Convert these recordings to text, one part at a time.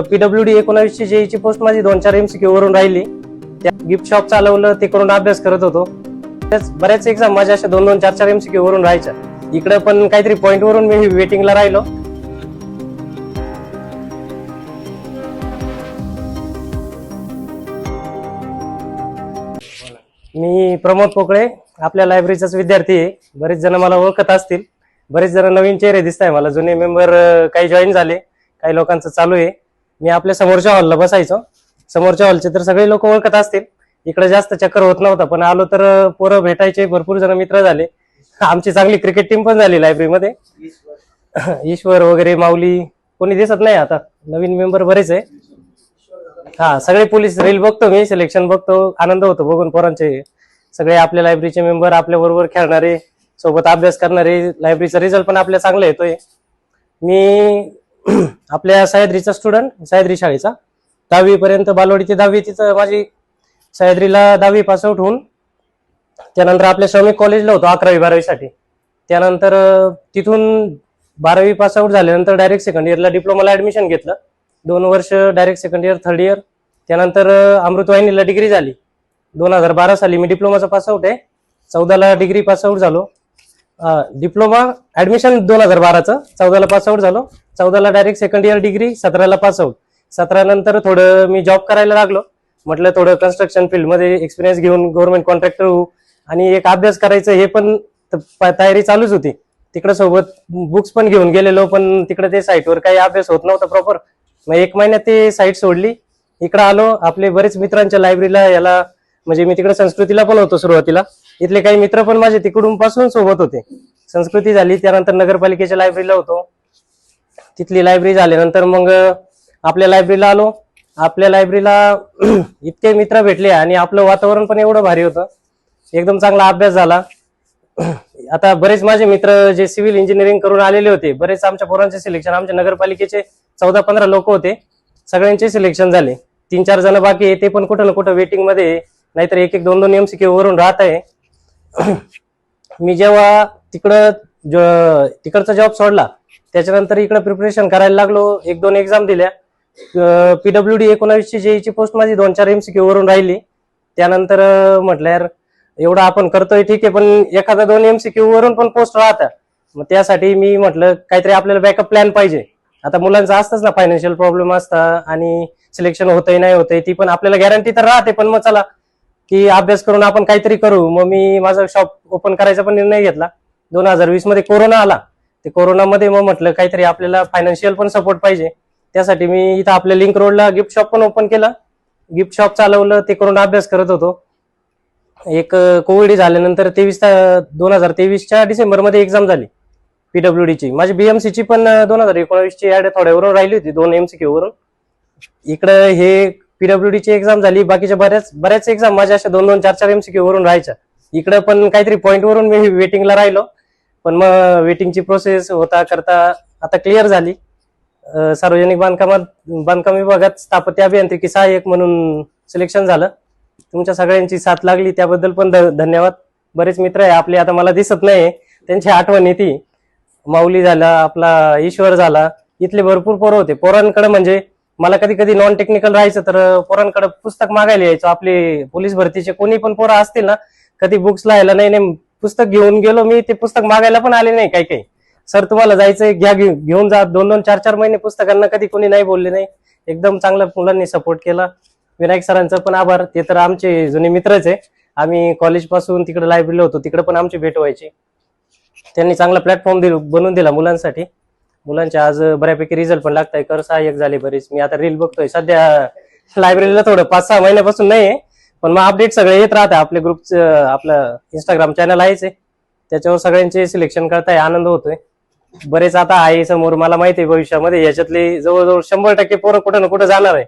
PW D एकोणावीसशे जेईची post माझी दोन चार एमसीक्यू वरून राहिली. त्या गिफ्ट शॉप चालवलं ते करून अभ्यास करत होतो. त्याच बऱ्याच एक्झाम माझ्या अशा दोन दोन चार चार एमसीक्यू वरून राहायच्या. इकडे पण काहीतरी पॉईंट वरून मी वेटिंगला राहिलो. मी प्रमोद पोकळे आपल्या लायब्ररीचाच विद्यार्थी आहे. बरेच जण मला ओळखत असतील. बरेच जण नवीन चेहरे दिसत आहे मला. जुने मेंबर काही जॉईन झाले. काही लोकांचं चालू आहे. मी आपल्या समोरच्या हॉलला बसायचो. समोरच्या हॉलचे तर सगळे लोक ओळखत असतील. इकडे जास्त चक्कर होत नव्हता पण आलो तर पोरं भेटायचे भरपूर जण मित्र झाले. आमची चांगली क्रिकेट टीम पण झाली लायब्ररीमध्ये ईश्वर वगैरे माऊली कोणी दिसत नाही आता. नवीन मेंबर बरेच आहे. हा सगळे पोलीस रील बघतो मी सिलेक्शन बघतो. आनंद होतो बघून पोरांचे. सगळे आपल्या लायब्ररीचे मेंबर आपल्या बरोबर खेळणारे सोबत अभ्यास करणारे. लायब्ररीचा रिझल्ट पण आपल्या चांगला येतोय. मी आपल्या सह्याद्रीचा स्टुडंट सह्याद्री शाळेचा. दहावी पर्यंत बालवाडी ते दहावी तिथं माझी सह्याद्रीला दहावी पासआउट होऊन त्यानंतर आपल्या श्रमिक कॉलेजला होतो अकरावी बारावीसाठी त्यानंतर तिथून बारावी पासआउट झाल्यानंतर डायरेक्ट सेकंड इयरला डिप्लोमाला ऍडमिशन घेतलं. दोन वर्ष direct second year third year त्यानंतर अमृतवाहिनीला डिग्री झाली. दोन हजार बारा साली मी डिप्लोमाचा पासआउट आहे. चौदाला डिग्री पासआउट झालो. डिप्लोमा ऍडमिशन दोन हजार बाराचं. चौदाला पासआउट झालो. चौदाला डायरेक्ट सेकंड इयर डिग्री सतराला पासआउट सतरा नंतर थोडं मी जॉब करायला लागलो. म्हटलं थोडं कन्स्ट्रक्शन फील्डमध्ये एक्सपिरियन्स घेऊन गव्हर्नमेंट कॉन्ट्रॅक्टर होऊ. आणि एक अभ्यास करायचं हे पण त- तयारी चालूच होती. तिकडे सोबत बुक्स पण घेऊन गेलेलो पण तिकडे ते साईटवर काही अभ्यास होत नव्हता प्रॉपर मग एक महिन्यात ते साईट सोडली. इकडे आलो. आपले बरेच मित्रांच्या लायब्ररीला याला म्हणजे मी तिकडे संस्कृतीला पण होतो सुरुवातीला. इथले काही मित्र पण माझे तिकडून पासून सोबत होते. संस्कृती झाली त्यानंतर नगरपालिकेच्या लायब्ररीला होतो. तिथली लायब्ररी झाल्यानंतर मग आपल्या लायब्ररीला आलो. आपल्या लायब्ररीला इतके मित्र भेटले आणि आपलं वातावरण पण एवढं भारी होतं. एकदम चांगला अभ्यास झाला. आता बरेच माझे मित्र जे सिव्हिल इंजिनिअरिंग करून आलेले होते बरेच आमच्या पोरांचे सिलेक्शन आमच्या नगरपालिकेचे चौदा पंधरा लोक होते. सगळ्यांचे सिलेक्शन झाले. तीन चार जण बाकी आहे ते पण कुठं ना कुठं वेटिंगमध्ये नाहीतर एक एक दोन दोन एमसीक्यू वरून राहत आहे. मी जेव्हा तिकडं तिकडचा जॉब सोडला त्याच्यानंतर इकडे प्रिपरेशन करायला लागलो. एक दोन एक्झाम दिल्या. पीडब्ल्यू डी एकोणावीसची जेईची पोस्ट माझी दोन चार एमसीक्यू वरून राहिली. त्यानंतर अं, म्हटलं यार एवढं आपण करतोय ठीक आहे पण एखादा दोन एमसीक्यू वरून पण पोस्ट राहतात. मग त्यासाठी मी म्हटलं काहीतरी आपल्याला बॅकअप प्लॅन पाहिजे. आता मुलांचं असतंच ना फायनान्शियल प्रॉब्लेम असता आणि सिलेक्शन होतंय नाही होतंय ती पण आपल्याला गॅरंटी तर राहते पण मग चला की अभ्यास करून आपण काहीतरी करू. मग मी माझं शॉप ओपन करायचा पण निर्णय घेतला. दोन हजार वीसमध्ये कोरोना आला. ते कोरोनामध्ये मग म्हटलं काहीतरी आपल्याला फायनान्शियल पण सपोर्ट पाहिजे. त्यासाठी मी इथं आपल्या लिंक रोडला गिफ्ट शॉप पण ओपन केलं. गिफ्ट शॉप चालवलं ते करून अभ्यास करत होतो. एक कोविड झाल्यानंतर तेवीस दोन हजार तेवीसच्या डिसेंबरमध्ये एक्झाम झाली. पीडब्ल्यू डीची माझी बीएमसीची पण दोन हजार एकोणावीसची ऍड थोड्यावरून राहिली होती दोन एमसीक्यू वरून. इकडं हे पीडब्ल्यूडी ची एक्झाम झाली बाकीच्या बऱ्याच बऱ्याच एक्झाम माझ्या अशा दोन दोन चार चार एमसीक्यू वरून राहायच्या. इकडं पण काहीतरी पॉईंट वरून मी वेटिंगला राहिलो. पण मग वेटिंगची प्रोसेस होता करता आता क्लिअर झाली. सार्वजनिक बांधकामात बांधकाम विभागात स्थापत्य अभियांत्रिकी सहाय्यक म्हणून सिलेक्शन झालं. तुमच्या सगळ्यांची साथ लागली त्याबद्दल पण ध- धन्यवाद. बरेच मित्र आहे आपले आता मला दिसत नाही त्यांची आठवण येते. माऊली झाला आपला ईश्वर झाला. इथले भरपूर पोरं होते. पोरांकडे म्हणजे मला कधी कधी नॉन टेक्निकल राहायचं तर पोरांकडे पुस्तक मागायला यायचो. आपले पोलीस भरतीचे कोणी पण पोरं असतील ना कधी बुक्स लायला नाही नाही पुस्तक घेऊन गेलो मी ते पुस्तक मागायला पण आले नाही काही काही. सर तुम्हाला जायचंय घ्या घेऊन जा. दोन दोन चार चार महिने पुस्तकांना कधी कोणी नाही बोलले नाही. एकदम चांगल्या मुलांनी सपोर्ट केला. विनायक सरांचा पण आभार. ते तर आमचे जुने मित्रच आहे. आम्ही कॉलेजपासून तिकडे लायब्ररीला होतो. तिकडे पण आमची भेट व्हायची. त्यांनी चांगला प्लॅटफॉर्म दिल बनवून दिला मुलांसाठी. मुलांचे आज बऱ्यापैकी रिझल्ट पण लागताय. कर सहाय्यक झाले बरेच. मी आता रील बघतोय. सध्या लायब्ररीला थोडं पाच सहा महिन्यापासून नाही पण मग अपडेट सगळे येत राहतात. आपले ग्रुपचं आपलं इंस्टाग्राम चॅनल आहेच आहे. त्याच्यावर सगळ्यांचे सिलेक्शन करताय आनंद होतोय. बरेच आता आहे समोर मला माहिती आहे भविष्यामध्ये याच्यातले जवळजवळ शंभर टक्के पोरं कुठं ना कुठं जाणार आहे.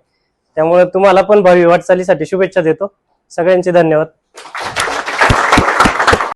त्यामुळे तुम्हाला पण भावी वाटचालीसाठी शुभेच्छा देतो. सगळ्यांचे धन्यवाद.